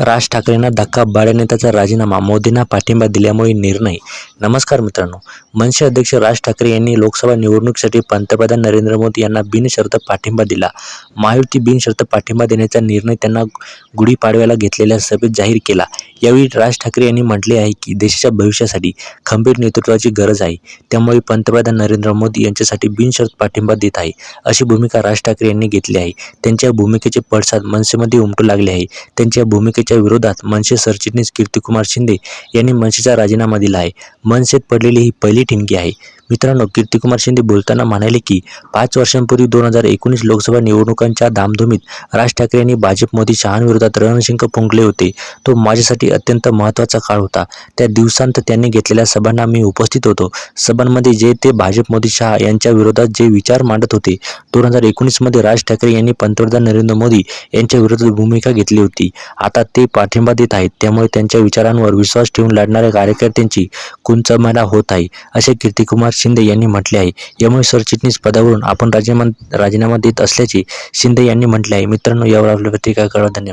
राज ठाकरेंना धक्का त्याचा राजीनामा मोदींना पाठिंबा दिल्यामुळे निर्णय. नमस्कार मित्रांनो मनसे अध्यक्ष राज ठाकरे यांनी लोकसभा निवडणुकीसाठी पंतप्रधान नरेंद्र मोदी यांना बिनशर्त पाठिंबा दिला. महायुती बिनशर्त पाठिंबा देण्याचा निर्णय त्यांना गुढीपाडव्याला घेतलेल्या सभेत जाहीर केला. यावेळी राज ठाकरे यांनी म्हटले आहे की देशाच्या भविष्यासाठी खंबीर नेतृत्वाची गरज आहे. त्यामुळे पंतप्रधान नरेंद्र मोदी यांच्यासाठी बिनशर्त पाठिंबा देत आहे अशी भूमिका राज ठाकरे यांनी घेतली आहे. त्यांच्या भूमिकेचे पडसाद मनसेमध्ये उमटू लागले आहे. त्यांच्या भूमिकेचे यांच्या विरोधात मनसे सरचिटणीस कीर्तिकुमार शिंदे यांनी मनसेचा राजीनामा दिला आहे. मनसेत पडलेली ही पहिली ठिणगी आहे. मित्रांनो कीर्तिकुमार शिंदे बोलताना म्हणाले की पाच वर्षांपूर्वी दोन हजार एकोणीस लोकसभा निवडणुकांच्या धामधुमीत राज ठाकरे यांनी भाजप मोदी शहांविरोधात रणशिंक फुंकले होते. तो माझ्यासाठी अत्यंत महत्त्वाचा काळ होता. त्या दिवसांत त्यांनी घेतलेल्या सभांना मी उपस्थित होतो. सभांमध्ये जे ते भाजप मोदी शहा यांच्या विरोधात जे विचार मांडत होते दोन हजार एकोणीसमध्ये राज ठाकरे यांनी पंतप्रधान नरेंद्र मोदी यांच्या विरोधात भूमिका घेतली होती. आता ते पाठिंबा देत आहेत. त्यामुळे त्यांच्या विचारांवर विश्वास ठेवून लढणाऱ्या कार्यकर्त्यांची कुंचमाला होत आहे असे कीर्तिकुमार शिंदे यांनी म्हटले आहे. यामुळे सरचिटणीस पदावरून आपण राजीनामा राजीनामा देत असल्याचे शिंदे यांनी म्हटले आहे. मित्रांनो यावर आपल्या पत्रिका कळवा. धन्यवाद.